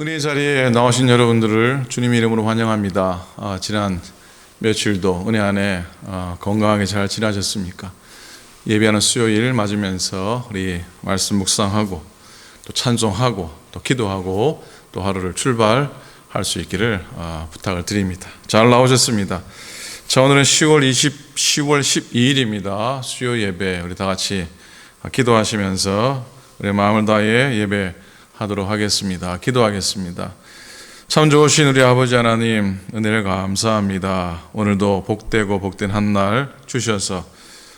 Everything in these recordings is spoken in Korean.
은혜 자리에 나오신 여러분들을 주님 이름으로 환영합니다. 아, 지난 며칠도 은혜 안에 아, 건강하게 잘 지나셨습니까? 예배하는 수요일 맞으면서 우리 말씀 묵상하고 또 찬송하고 또 기도하고 또 하루를 출발할 수 있기를 아, 부탁을 드립니다. 잘 나오셨습니다. 자 오늘은 10월 20 10월 12일입니다. 수요 예배 우리 다 같이 기도하시면서 우리 마음을 다해 예배 하도록 하겠습니다. 기도하겠습니다. 참 좋으신 우리 아버지 하나님 은혜를 감사합니다. 오늘도 복되고 복된 한 날 주셔서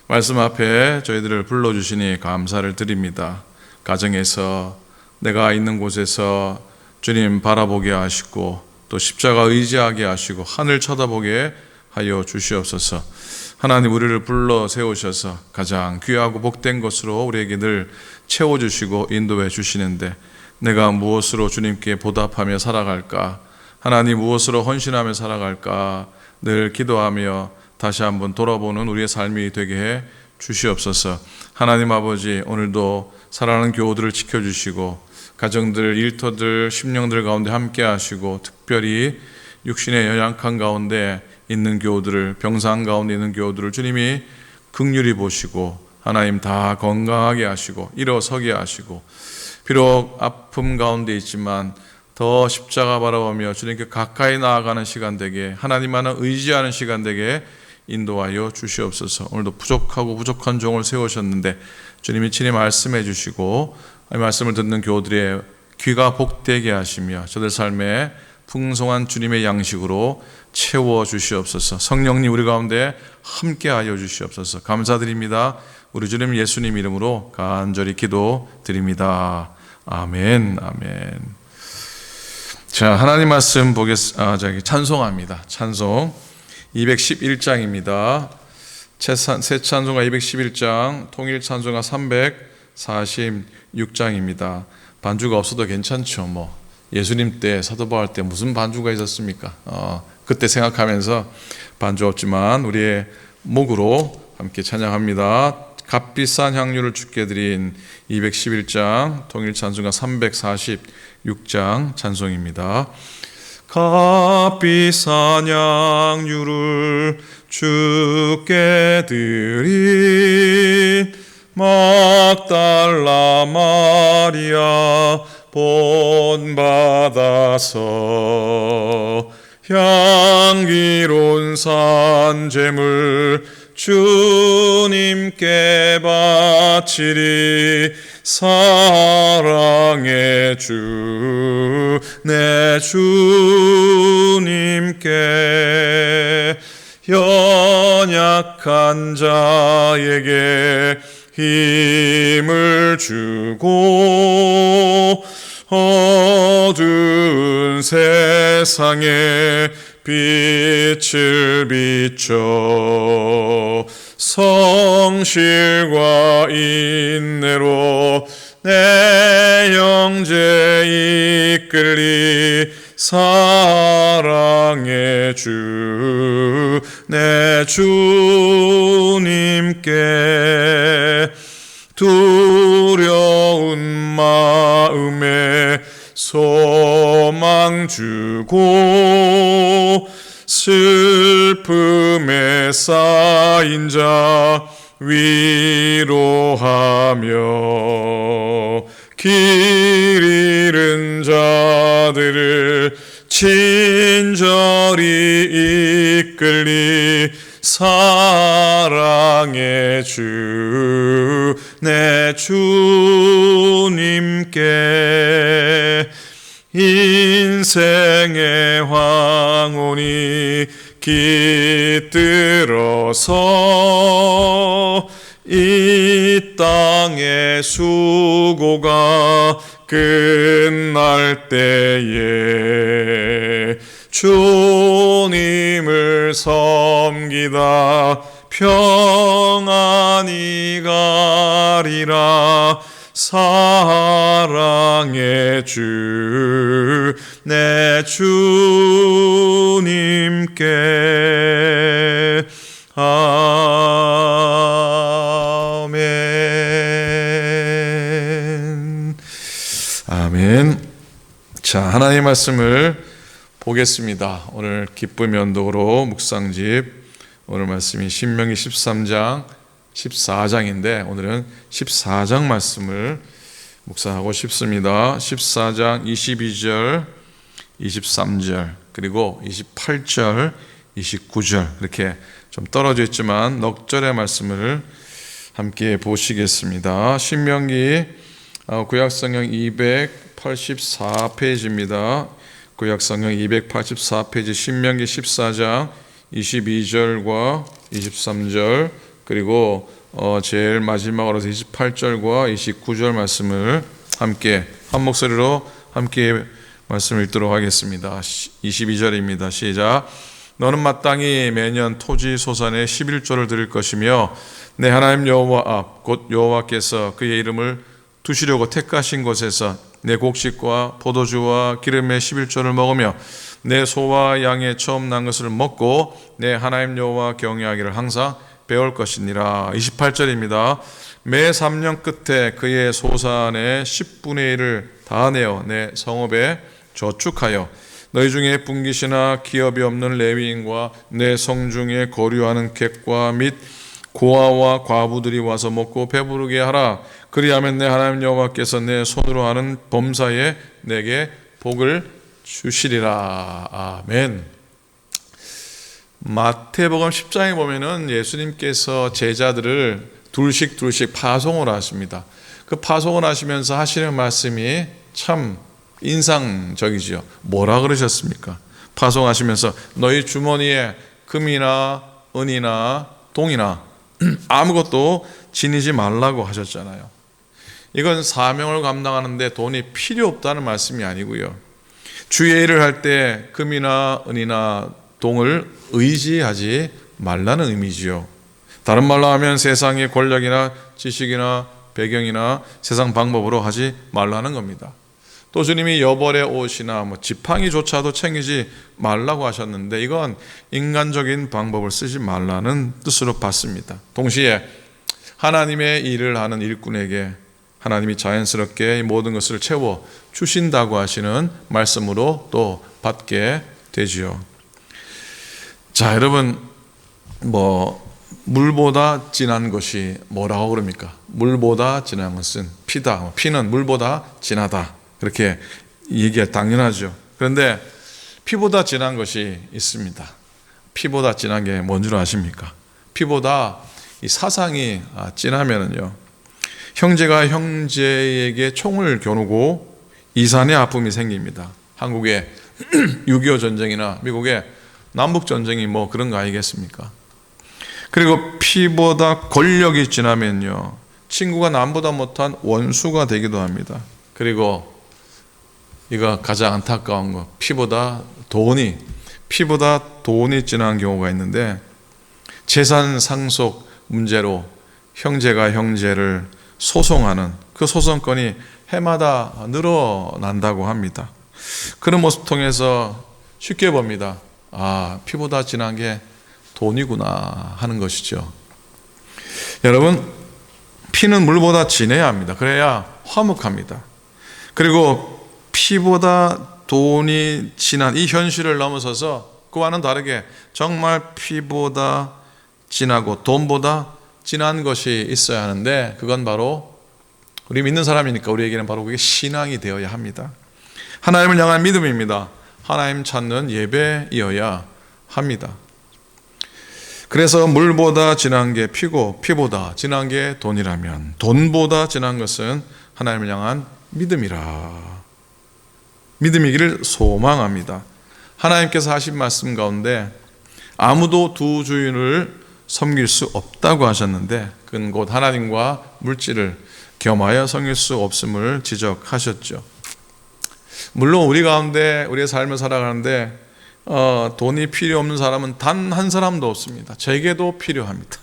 말씀 앞에 저희들을 불러 주시니 감사를 드립니다. 가정에서 내가 있는 곳에서 주님 바라보게 하시고 또 십자가 의지하게 하시고 하늘 쳐다보게 하여 주시옵소서. 하나님 우리를 불러 세우셔서 가장 귀하고 복된 것으로 우리에게 늘 채워 주시고 인도해 주시는데 내가 무엇으로 주님께 보답하며 살아갈까? 하나님 무엇으로 헌신하며 살아갈까? 늘 기도하며 다시 한번 돌아보는 우리의 삶이 되게 해 주시옵소서. 하나님 아버지 오늘도 사랑하는 교우들을 지켜주시고 가정들, 일터들, 심령들 가운데 함께 하시고 특별히 육신의 연약한 가운데 있는 교우들을 병상 가운데 있는 교우들을 주님이 극률히 보시고 하나님 다 건강하게 하시고 일어서게 하시고 비록 아픔 가운데 있지만 더 십자가 바라보며 주님께 가까이 나아가는 시간 되게 하나님만을 의지하는 시간 되게 인도하여 주시옵소서. 오늘도 부족하고 부족한 종을 세우셨는데 주님이 친히 말씀해 주시고 이 말씀을 듣는 교우들의 귀가 복되게 하시며 저들 삶에 풍성한 주님의 양식으로 채워 주시옵소서. 성령님 우리 가운데 함께하여 주시옵소서. 감사드립니다. 우리 주님 예수님 이름으로 간절히 기도 드립니다. 아멘, 아멘. 자, 하나님 말씀 보겠, 아, 저기 찬송합니다. 찬송 211장입니다. 새 찬송가 211장, 통일 찬송가 346장입니다. 반주가 없어도 괜찮죠, 뭐. 예수님 때 사도 바울 때 무슨 반주가 있었습니까? 어, 그때 생각하면서 반주 없지만 우리의 목으로 함께 찬양합니다. 값비싼 향유를 주께 드린 211장 통일 찬송가 346장 찬송입니다. 값비싼 향유를 주께 드린 막달라 마리아 본받아서 향기로운 산재물 주님께 바치리 사랑의 주 내 주님께 연약한 자에게 힘을 주고 어두운 세상에 빛을 비춰 성실과 인내로 내 영제 이끌리 사랑의 주. 내 주님께 두려운 마음에 소망 주고 슬픔에 쌓인 자 위로하며 길 잃은 자들을 친절히 이끌리 사랑의 주 내 주님께 인생의 황혼이 깃들어서 이 땅의 수고가 끝날 때에 주님을 섬기다. 평안히 가리라. 사랑의 주 내 주님께. 아멘. 아멘. 자 하나님의 말씀을 보겠습니다. 오늘 기쁨 연독으로 묵상집. 오늘 말씀이 신명기 13장 14장인데 오늘은 14장 말씀을 묵상하고 싶습니다. 14장 22절, 23절, 그리고 28절, 29절 이렇게 좀 떨어져 있지만 넉 절의 말씀을 함께 보시겠습니다. 신명기 어, 구약성경 284페이지입니다. 구약성경 284페이지 신명기 14장 22절과 23절 그리고 어 제일 마지막으로 28절과 29절 말씀을 함께 한 목소리로 함께 말씀을 읽도록 하겠습니다. 22절입니다. 시작. 너는 마땅히 매년 토지 소산의 11조를 드릴 것이며 내 하나님 여호와 앞 곧 여호와께서 그의 이름을 두시려고 택하신 곳에서 내 곡식과 포도주와 기름의 11조를 먹으며 내 소와 양의 처음 난 것을 먹고 내 하나님 여호와 경외하기를 항상 배울 것이니라. 28절입니다. 매 3년 끝에 그의 소산의 10분의 1을 다 내어 내 성읍에 저축하여 너희 중에 분깃이나 기업이 없는 레위인과 내 성 중에 거류하는 객과 및 고아와 과부들이 와서 먹고 배부르게 하라. 그리하면 내 하나님 여호와께서 내 손으로 하는 범사에 내게 복을 주시리라. 아멘. 마태복음 10장에 보면은 예수님께서 제자들을 둘씩 둘씩 파송을 하십니다. 그 파송을 하시면서 하시는 말씀이 참 인상적이죠. 뭐라 그러셨습니까? 파송하시면서 너희 주머니에 금이나 은이나 동이나 아무것도 지니지 말라고 하셨잖아요. 이건 사명을 감당하는데 돈이 필요 없다는 말씀이 아니고요. 주의 일을 할 때 금이나 은이나 동을 의지하지 말라는 의미지요. 다른 말로 하면 세상의 권력이나 지식이나 배경이나 세상 방법으로 하지 말라는 겁니다. 또 주님이 여벌의 옷이나 뭐 지팡이조차도 챙기지 말라고 하셨는데 이건 인간적인 방법을 쓰지 말라는 뜻으로 봤습니다. 동시에 하나님의 일을 하는 일꾼에게 하나님이 자연스럽게 모든 것을 채워 주신다고 하시는 말씀으로 또 받게 되지요. 자, 여러분 뭐 물보다 진한 것이 뭐라고 그럽니까? 물보다 진한 것은 피다. 피는 물보다 진하다. 그렇게 얘기가 당연하죠. 그런데 피보다 진한 것이 있습니다. 피보다 진한 게 뭔 줄 아십니까? 피보다 이 사상이 진하면은요. 형제가 형제에게 총을 겨누고 이산의 아픔이 생깁니다. 한국의 6.25 전쟁이나 미국의 남북 전쟁이 뭐 그런 거 아니겠습니까? 그리고 피보다 권력이 진하면요. 친구가 남보다 못한 원수가 되기도 합니다. 그리고 이거 가장 안타까운 거 피보다 돈이 피보다 돈이 진한 경우가 있는데 재산 상속 문제로 형제가 형제를 소송하는 그 소송건이 해마다 늘어난다고 합니다. 그런 모습 통해서 쉽게 봅니다. 아, 피보다 진한 게 돈이구나 하는 것이죠. 여러분, 피는 물보다 진해야 합니다. 그래야 화목합니다. 그리고 피보다 돈이 진한 이 현실을 넘어서서 그와는 다르게 정말 피보다 진하고 돈보다 진한 것이 있어야 하는데 그건 바로 우리 믿는 사람이니까 우리에게는 바로 그게 신앙이 되어야 합니다. 하나님을 향한 믿음입니다. 하나님 찾는 예배이어야 합니다. 그래서 물보다 진한 게 피고 피보다 진한 게 돈이라면 돈보다 진한 것은 하나님을 향한 믿음이라. 믿음이기를 소망합니다. 하나님께서 하신 말씀 가운데 아무도 두 주인을 섬길 수 없다고 하셨는데 그건 곧 하나님과 물질을 겸하여 섬길 수 없음을 지적하셨죠. 물론 우리 가운데 우리의 삶을 살아가는데 어, 돈이 필요 없는 사람은 단 한 사람도 없습니다. 제게도 필요합니다.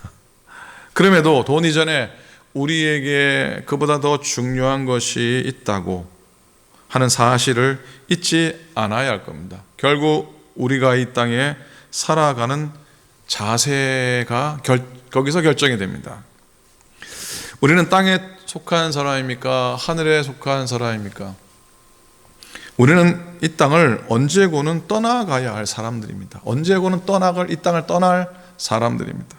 그럼에도 돈 이전에 우리에게 그보다 더 중요한 것이 있다고 하는 사실을 잊지 않아야 할 겁니다. 결국 우리가 이 땅에 살아가는 자세가 결, 거기서 결정이 됩니다. 우리는 땅에 속한 사람입니까? 하늘에 속한 사람입니까? 우리는 이 땅을 언제고는 떠나가야 할 사람들입니다. 언제고는 떠나갈 이 땅을 떠날 사람들입니다.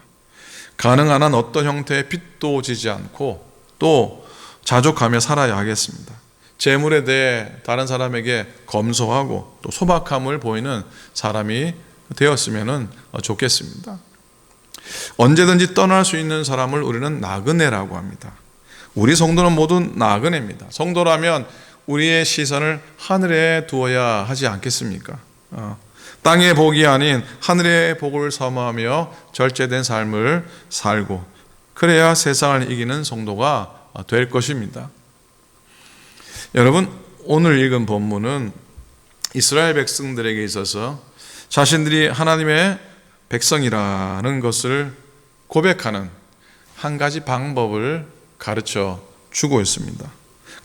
가능한 한 어떤 형태의 빚도 지지 않고 또 자족하며 살아야 하겠습니다. 재물에 대해 다른 사람에게 검소하고 또 소박함을 보이는 사람이 되었으면 좋겠습니다. 언제든지 떠날 수 있는 사람을 우리는 나그네라고 합니다. 우리 성도는 모두 나그네입니다. 성도라면 우리의 시선을 하늘에 두어야 하지 않겠습니까? 어, 땅의 복이 아닌 하늘의 복을 섬하며 절제된 삶을 살고 그래야 세상을 이기는 성도가 될 것입니다. 여러분 오늘 읽은 본문은 이스라엘 백성들에게 있어서 자신들이 하나님의 백성이라는 것을 고백하는 한 가지 방법을 가르쳐 주고 있습니다.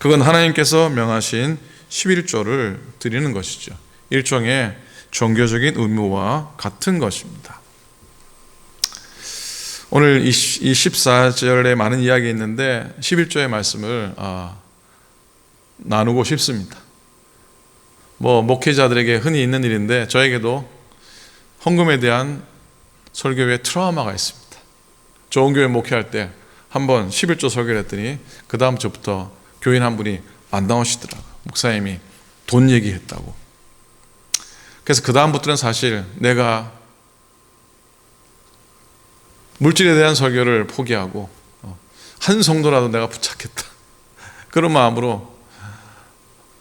그건 하나님께서 명하신 11조를 드리는 것이죠. 일종의 종교적인 의무와 같은 것입니다. 오늘 이 14절에 많은 이야기 있는데 11조의 말씀을 아, 나누고 싶습니다. 뭐 목회자들에게 흔히 있는 일인데 저에게도 헌금에 대한 설교에 트라우마가 있습니다. 좋은 교회 목회할 때 한번 11조 설교를 했더니 그 다음 주부터 교인 한 분이 안 나오시더라고요. 목사님이 돈 얘기했다고. 그래서 그 다음부터는 사실 내가 물질에 대한 설교를 포기하고 어, 한 성도라도 내가 부착했다. 그런 마음으로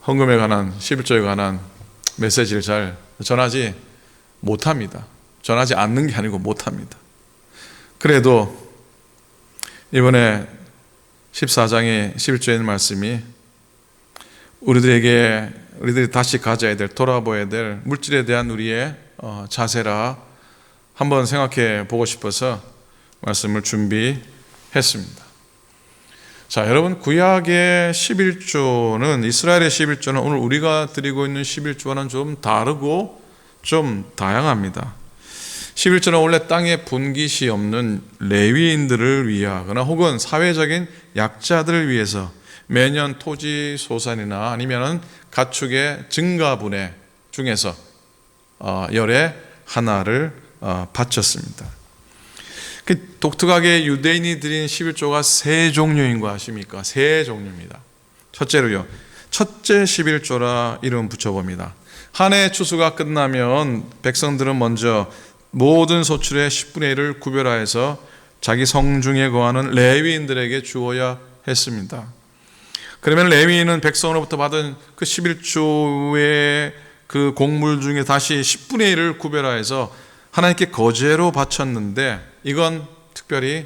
헌금에 관한 11조에 관한 메시지를 잘 전하지 못합니다. 전하지 않는 게 아니고 못합니다. 그래도 이번에 14장의 11조에 있는 말씀이 우리들에게 우리들이 다시 가져야 될 돌아보아야 될 물질에 대한 우리의 어, 자세라 한번 생각해 보고 싶어서 말씀을 준비했습니다. 자, 여러분 구약의 11조는 이스라엘의 11조는 오늘 우리가 드리고 있는 11조와는 좀 다르고 좀 다양합니다. 11조는 원래 땅에 분깃이 없는 레위인들을 위하거나 혹은 사회적인 약자들을 위해서 매년 토지 소산이나 아니면은 가축의 증가분해 중에서 어, 열의 하나를 어, 바쳤습니다. 그 독특하게 유대인이 드린 11조가 세 종류인 거 아십니까? 세 종류입니다. 첫째로요. 첫째 11조라 이름 붙여봅니다. 한 해 추수가 끝나면 백성들은 먼저 모든 소출의 10분의 1을 구별하여서 자기 성중에 거하는 레위인들에게 주어야 했습니다. 그러면 레위인은 백성으로부터 받은 그 11조의 그 곡물 중에 다시 10분의 1을 구별하여서 하나님께 거제로 바쳤는데 이건 특별히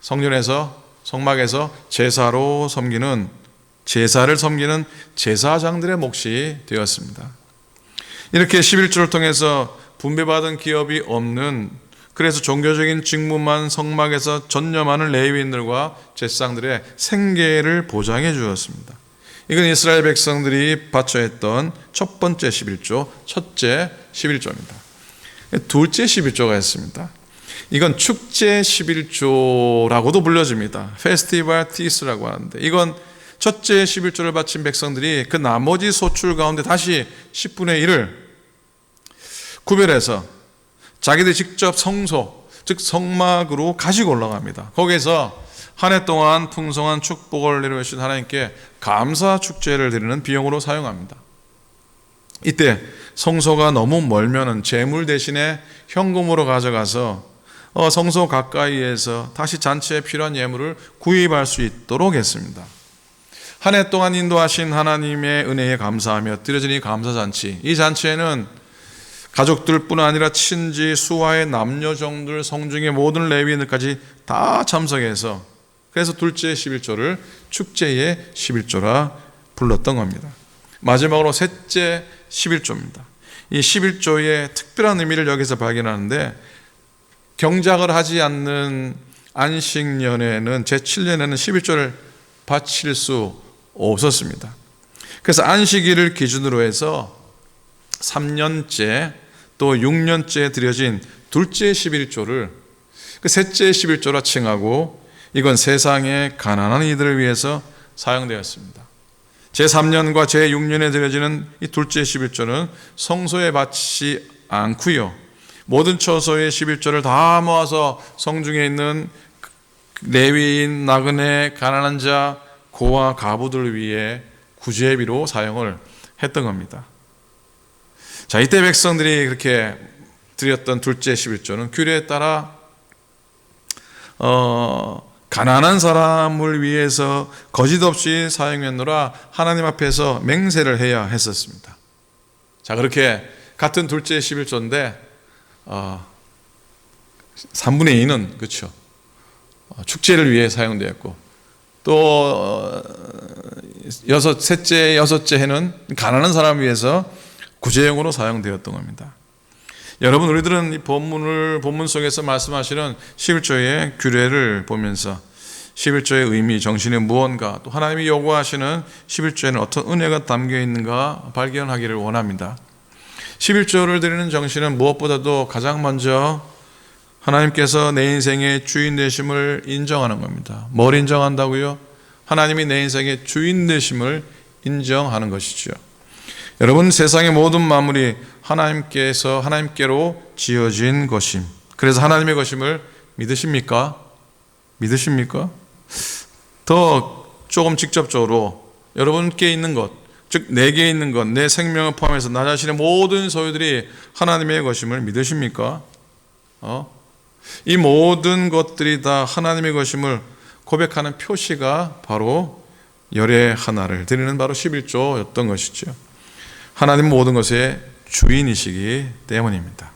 성전에서 성막에서 제사로 섬기는 제사를 섬기는 제사장들의 몫이 되었습니다. 이렇게 11조를 통해서 분배받은 기업이 없는 그래서 종교적인 직무만 성막에서 전념하는 레위인들과 제사장들의 생계를 보장해 주었습니다. 이건 이스라엘 백성들이 바쳐 했던 첫 번째 11조, 첫째 11조입니다. 둘째 11조가 있습니다. 이건 축제 11조라고도 불려집니다. 페스티벌 티스라고 하는데 이건 첫째 11조를 바친 백성들이 그 나머지 소출 가운데 다시 10분의 1을 구별해서 자기들이 직접 성소, 즉 성막으로 가지고 올라갑니다. 거기에서 한 해 동안 풍성한 축복을 내려주신 하나님께 감사 축제를 드리는 비용으로 사용합니다. 이때 성소가 너무 멀면은 재물 대신에 현금으로 가져가서 어, 성소 가까이에서 다시 잔치에 필요한 예물을 구입할 수 있도록 했습니다. 한 해 동안 인도하신 하나님의 은혜에 감사하며 드려진 이 감사 잔치. 이 잔치에는 가족들뿐 아니라 친지, 수화의 남녀 정들, 성중의 모든 레위인들까지 다 참석해서 그래서 둘째 11조를 축제의 11조라 불렀던 겁니다. 마지막으로 셋째 11조입니다. 이 11조의 특별한 의미를 여기서 발견하는데 경작을 하지 않는 안식년에는 제7년에는 11조를 바칠 수 없었습니다. 그래서 안식일을 기준으로 해서 3년째 또 6년째 드려진 둘째 11조를 그 셋째 11조라 칭하고 이건 세상의 가난한 이들을 위해서 사용되었습니다. 제3년과 제6년에 드려지는 이 둘째 11조는 성소에 바치지 않고요. 모든 처소의 11조를 다 모아서 성중에 있는 레위인, 나그네, 가난한 자, 고와 가부들을 위해 구제비로 사용을 했던 겁니다. 자, 이때 백성들이 그렇게 드렸던 둘째 11조는 규례에 따라 어, 가난한 사람을 위해서 거짓 없이 사용했노라 하나님 앞에서 맹세를 해야 했었습니다. 자, 그렇게 같은 둘째 11조인데 어, 3분의 2는 그렇죠. 어, 축제를 위해 사용되었고 또 어, 여섯 셋째 여섯째 해는 가난한 사람을 위해서 구제용으로 사용되었던 겁니다. 여러분 우리들은 이 본문을 본문 속에서 말씀하시는 11조의 규례를 보면서 11조의 의미, 정신이 무언가, 또 하나님이 요구하시는 11조에는 어떤 은혜가 담겨 있는가 발견하기를 원합니다. 11조를 드리는 정신은 무엇보다도 가장 먼저 하나님께서 내 인생의 주인 되심을 인정하는 겁니다. 뭘 인정한다고요? 하나님이 내 인생의 주인 되심을 인정하는 것이죠. 여러분 세상의 모든 만물이 하나님께서 하나님께로 지어진 것임. 그래서 하나님의 것임을 믿으십니까? 믿으십니까? 더 조금 직접적으로 여러분께 있는 것, 즉 내게 있는 것, 내 생명을 포함해서 나 자신의 모든 소유들이 하나님의 것임을 믿으십니까? 어? 이 모든 것들이 다 하나님의 것임을 고백하는 표시가 바로 열의 하나를 드리는 바로 11조였던 것이죠. 하나님 모든 것의 주인이시기 때문입니다.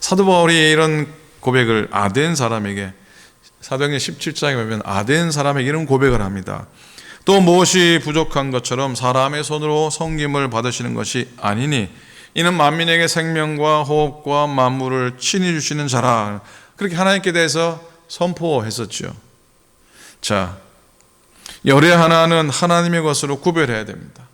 사도 바울이 이런 고백을 아덴 사람에게 사도행전 17장에 보면 아덴 사람에게 이런 고백을 합니다. 또 무엇이 부족한 것처럼 사람의 손으로 섬김을 받으시는 것이 아니니 이는 만민에게 생명과 호흡과 만물을 친히 주시는 자라 그렇게 하나님께 대해서 선포했었죠. 자, 열의 하나는 하나님의 것으로 구별해야 됩니다.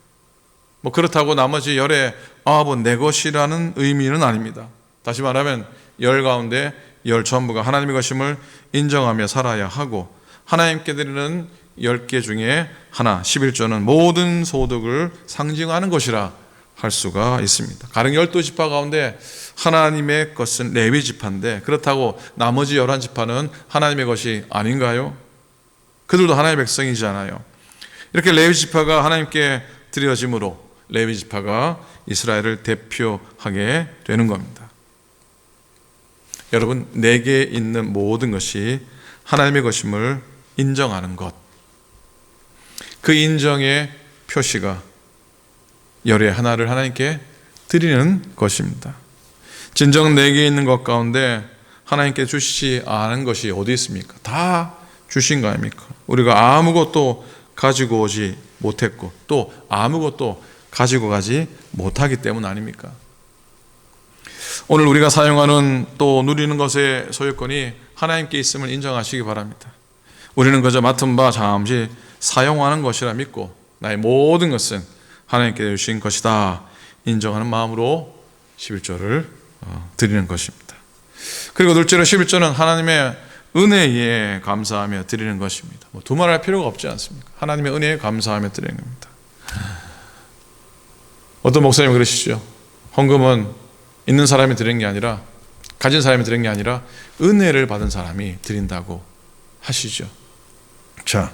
뭐 그렇다고 나머지 열의 아 뭐 내 것이라는 의미는 아닙니다. 다시 말하면 열 가운데 열 전부가 하나님의 것임을 인정하며 살아야 하고 하나님께 드리는 열 개 중에 하나 11조는 모든 소득을 상징하는 것이라 할 수가 있습니다. 가령 열두 지파 가운데 하나님의 것은 레위 지파인데 그렇다고 나머지 열한 지파는 하나님의 것이 아닌가요? 그들도 하나님의 백성이잖아요. 이렇게 레위 지파가 하나님께 드려짐으로 레위 지파가 이스라엘을 대표하게 되는 겁니다. 여러분, 내게 있는 모든 것이 하나님의 것임을 인정하는 것. 그 인정의 표시가 열의 하나를 하나님께 드리는 것입니다. 진정 내게 있는 것 가운데 하나님께 주시지 않은 것이 어디 있습니까? 다 주신 거 아닙니까? 우리가 아무것도 가지고 오지 못했고 또 아무것도 가지고 가지 못하기 때문 아닙니까? 오늘 우리가 사용하는 또 누리는 것의 소유권이 하나님께 있음을 인정하시기 바랍니다. 우리는 그저 맡은 바 잠시 사용하는 것이라 믿고 나의 모든 것은 하나님께 주신 것이다 인정하는 마음으로 11조를 어, 드리는 것입니다. 그리고 둘째로 11조는 하나님의 은혜에 감사하며 드리는 것입니다. 뭐 두말할 필요가 없지 않습니까? 하나님의 은혜에 감사하며 드리는 겁니다. 어떤 목사님 그러시죠. 헌금은 있는 사람이 드리는 게 아니라 가진 사람이 드리는 게 아니라 은혜를 받은 사람이 드린다고 하시죠. 자,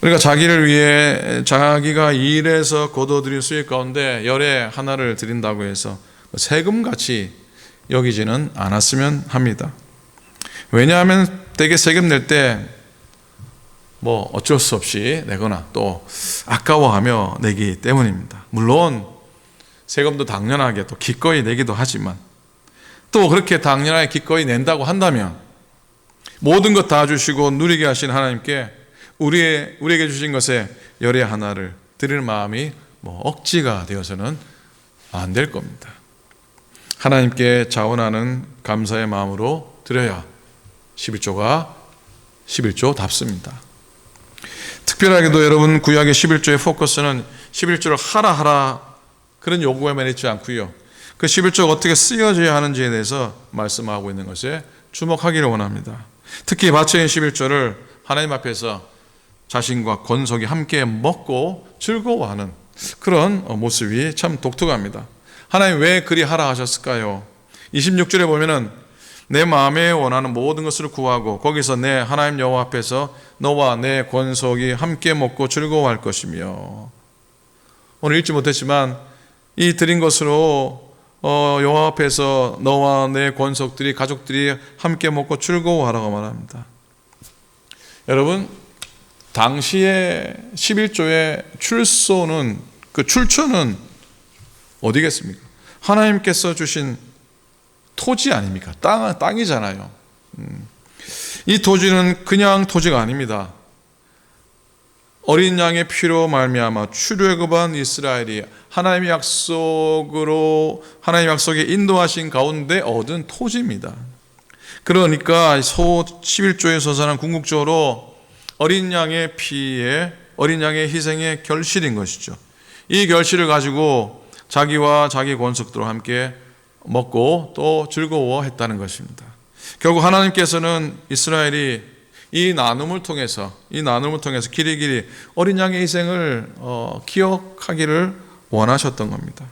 우리가 자기를 위해 자기가 일해서 거둬들인 수익 가운데 열의 하나를 드린다고 해서 세금 같이 여기지는 않았으면 합니다. 왜냐하면 대개 세금 낼 때 뭐 어쩔 수 없이 내거나 또 아까워하며 내기 때문입니다. 물론 세금도 당연하게 또 기꺼이 내기도 하지만 또 그렇게 당연하게 기꺼이 낸다고 한다면 모든 것 다 주시고 누리게 하신 하나님께 우리의, 우리에게 주신 것에 열의 하나를 드릴 마음이 뭐 억지가 되어서는 안 될 겁니다. 하나님께 자원하는 감사의 마음으로 드려야 11조가 11조 답습니다. 특별하게도 여러분 구약의 11조의 포커스는 11조를 하라 하라 그런 요구에만 있지 않고요. 그 11조가 어떻게 쓰여져야 하는지에 대해서 말씀하고 있는 것에 주목하기를 원합니다. 특히 바쳐인 11조를 하나님 앞에서 자신과 권속이 함께 먹고 즐거워하는 그런 모습이 참 독특합니다. 하나님 왜 그리 하라 하셨을까요? 26절에 보면은 내 마음에 원하는 모든 것을 구하고 거기서 내 하나님 여호와 앞에서 너와 내 권속이 함께 먹고 즐거워할 것이며 오늘 읽지 못했지만 이 드린 것으로 어, 여호와 앞에서 너와 내 권속들이 가족들이 함께 먹고 즐거워하라고 말합니다. 여러분 당시에 11조의 출소는 그 출처는 어디겠습니까? 하나님께서 주신 토지 아닙니까? 땅, 땅이잖아요. 음. 이 토지는 그냥 토지가 아닙니다. 어린 양의 피로 말미암아 출애굽한 이스라엘이 하나님의 약속으로 하나님 약속에 인도하신 가운데 얻은 토지입니다. 그러니까 소 11조에 서사는 궁극적으로 어린 양의 피에 어린 양의 희생의 결실인 것이죠. 이 결실을 가지고 자기와 자기 권속들과 함께 먹고 또 즐거워했다는 것입니다. 결국 하나님께서는 이스라엘이 이 나눔을 통해서 이 나눔을 통해서 길이 길이 어린 양의 희생을 어, 기억하기를 원하셨던 겁니다.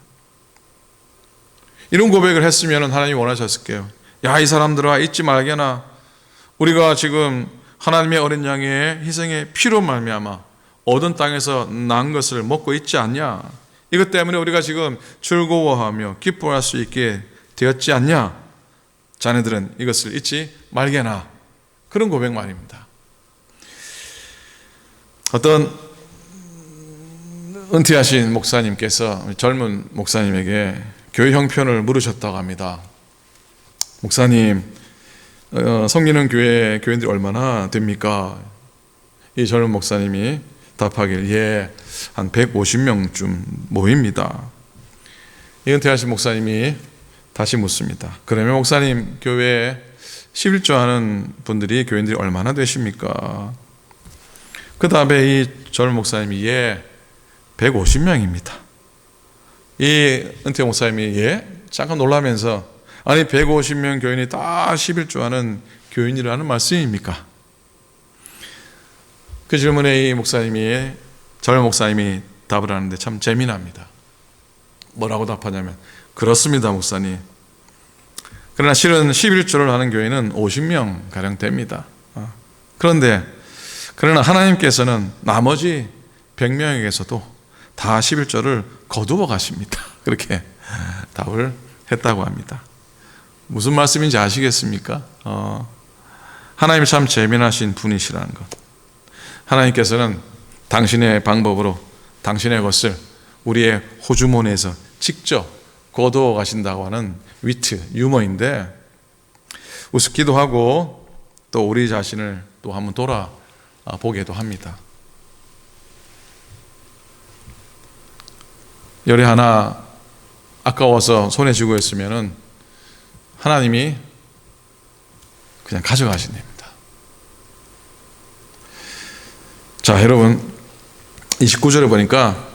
이런 고백을 했으면 하나님이 원하셨을게요. 야, 이 사람들아 잊지 말게나 우리가 지금 하나님의 어린 양의 희생의 피로 말미암아 얻은 땅에서 난 것을 먹고 있지 않냐? 이것 때문에 우리가 지금 즐거워하며 기뻐할 수 있게 되었지 않냐? 자네들은 이것을 잊지 말게나. 그런 고백 말입니다. 어떤 은퇴하신 목사님께서 젊은 목사님에게 교회 형편을 물으셨다고 합니다. 목사님, 어, 성기는 교회 교인들이 얼마나 됩니까? 이 젊은 목사님이 답하길 예, 한 150명쯤 모입니다. 이은퇴하신 목사님이 다시 묻습니다. 그러면 목사님 교회에 11조 하는 분들이 교인들이 얼마나 되십니까? 그 다음에 이 젊은 목사님이 예, 150명입니다. 이 은퇴 목사님이 예, 잠깐 놀라면서 아니 150명 교인이 다 11조 하는 교인이라는 말씀입니까? 그 질문에 이 목사님이 젊은 목사님이 답을 하는데 참 재미납니다. 뭐라고 답하냐면 그렇습니다, 목사님. 그러나 실은 11조를 하는 교회는 50명 가량 됩니다. 어. 그런데 그러나 하나님께서는 나머지 100명에게서도 다 11조를 거두어 가십니다. 그렇게 답을 했다고 합니다. 무슨 말씀인지 아시겠습니까? 어, 하나님이 참 재미나신 분이시라는 것. 하나님께서는 당신의 방법으로 당신의 것을 우리의 호주몬에서 직접 거두어 가신다고 하는 위트, 유머인데 우습기도 하고 또 우리 자신을 또 한번 돌아보게도 합니다. 열이 하나 아까워서 손에 쥐고 있으면은 하나님이 그냥 가져가신답니다. 자, 여러분 29절에 보니까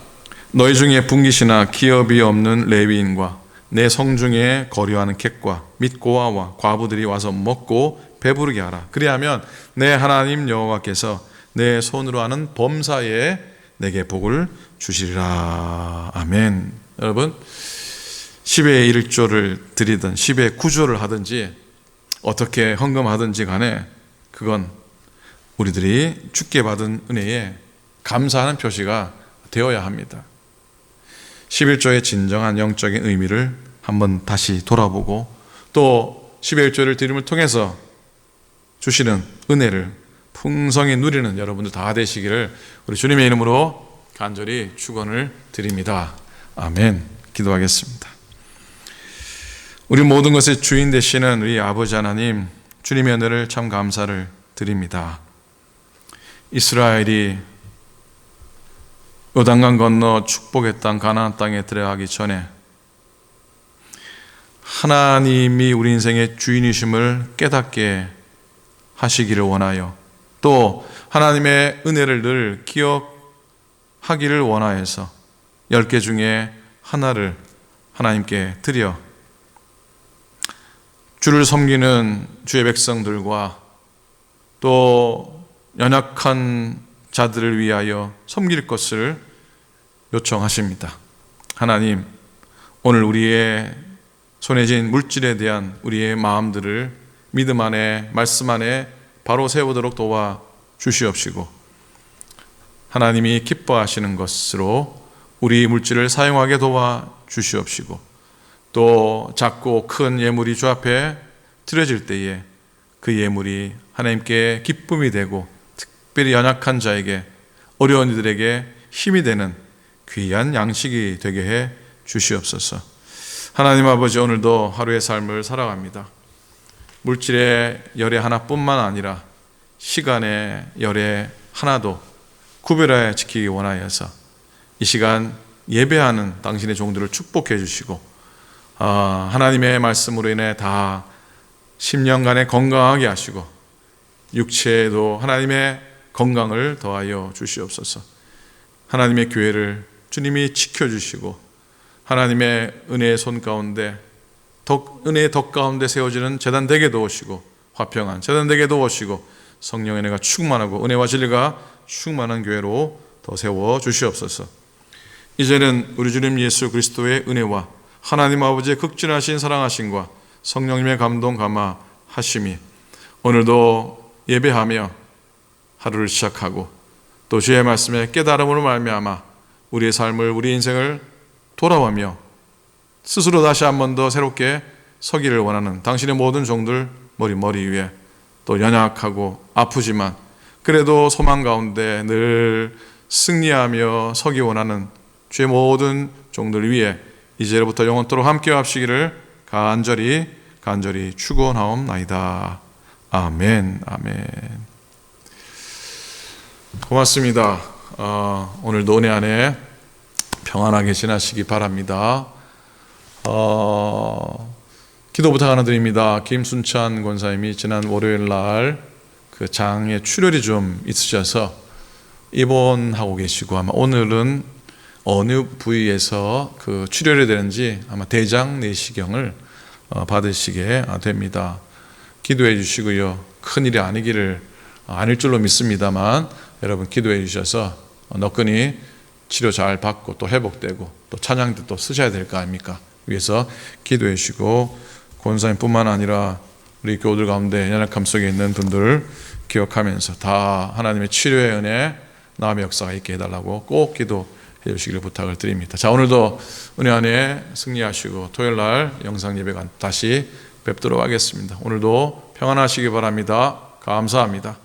너희 중에 분깃이나 기업이 없는 레위인과 내 성중에 거류하는 객과 및 고아와 과부들이 와서 먹고 배부르게 하라. 그리하면 내 하나님 여호와께서 내 손으로 하는 범사에 내게 복을 주시리라. 아멘. 여러분 10의 1조를 드리든 10의 9조를 하든지 어떻게 헌금하든지 간에 그건 우리들이 죽게 받은 은혜에 감사하는 표시가 되어야 합니다. 11조의 진정한 영적인 의미를 한번 다시 돌아보고 또 11조를 드림을 통해서 주시는 은혜를 풍성히 누리는 여러분들 다 되시기를 우리 주님의 이름으로 간절히 축원을 드립니다. 아멘. 기도하겠습니다. 우리 모든 것의 주인 되시는 우리 아버지 하나님 주님의 은혜를 참 감사를 드립니다. 이스라엘이 요단강 건너 축복의 땅 가나안 땅에 들어가기 전에 하나님이 우리 인생의 주인이심을 깨닫게 하시기를 원하여 또 하나님의 은혜를 늘 기억하기를 원하여서 열개 중에 하나를 하나님께 드려 주를 섬기는 주의 백성들과 또 연약한 자들을 위하여 섬길 것을 요청하십니다. 하나님, 오늘 우리의 손에 쥔 물질에 대한 우리의 마음들을 믿음 안에, 말씀 안에 바로 세우도록 도와 주시옵시고, 하나님이 기뻐하시는 것으로 우리 물질을 사용하게 도와 주시옵시고, 또 작고 큰 예물이 주 앞에 드려질 때에 그 예물이 하나님께 기쁨이 되고 특별히 연약한 자에게 어려운 이들에게 힘이 되는 귀한 양식이 되게 해 주시옵소서. 하나님 아버지 오늘도 하루의 삶을 살아갑니다. 물질의 열의 하나뿐만 아니라 시간의 열의 하나도 구별하여 지키기 원하여서 이 시간 예배하는 당신의 종들을 축복해 주시고 아, 하나님의 말씀으로 인해 다 10년간의 건강하게 하시고 육체에도 하나님의 건강을 더하여 주시옵소서. 하나님의 교회를 주님이 지켜주시고 하나님의 은혜의 손 가운데 덕, 은혜의 덕 가운데 세워지는 재단 되게 도우시고 화평한 재단 되게 도우시고 성령의 은혜가 충만하고 은혜와 진리가 충만한 교회로 더 세워 주시옵소서. 이제는 우리 주님 예수 그리스도의 은혜와 하나님 아버지의 극진하신 사랑하심과 성령님의 감동 감화 하심이 오늘도 예배하며 하루를 시작하고 또 주의 말씀에 깨달음으로 말미암아 우리의 삶을 우리 인생을 돌아보며 스스로 다시 한 번 더 새롭게 서기를 원하는 당신의 모든 종들 머리 머리 위에 또 연약하고 아프지만 그래도 소망 가운데 늘 승리하며 서기 원하는 주의 모든 종들 위에 이제로부터 영원토록 함께 합시기를 간절히 간절히 축원하옵나이다. 아멘. 아멘. 고맙습니다. 어, 오늘도 은혜 안에 평안하게 지나시기 바랍니다. 어, 기도 부탁 하나 드립니다. 김순찬 권사님이 지난 월요일 날 그 장에 출혈이 좀 있으셔서 입원하고 계시고 아마 오늘은 어느 부위에서 그 출혈이 되는지 아마 대장 내시경을 어, 받으시게 됩니다. 기도해 주시고요. 큰 일이 아니기를 아닐 줄로 믿습니다만 여러분 기도해 주셔서 너끈히 치료 잘 받고 또 회복되고 또 찬양도 또 쓰셔야 될 거 아닙니까? 위해서 기도해 주시고 권사님뿐만 아니라 우리 교우들 가운데 연약함 속에 있는 분들 기억하면서 다 하나님의 치료의 은혜 나음의 역사가 있게 해달라고 꼭 기도해 주시기를 부탁을 드립니다. 자 오늘도 은혜 안에 승리하시고 토요일 날 영상 예배가 다시 뵙도록 하겠습니다. 오늘도 평안하시기 바랍니다. 감사합니다.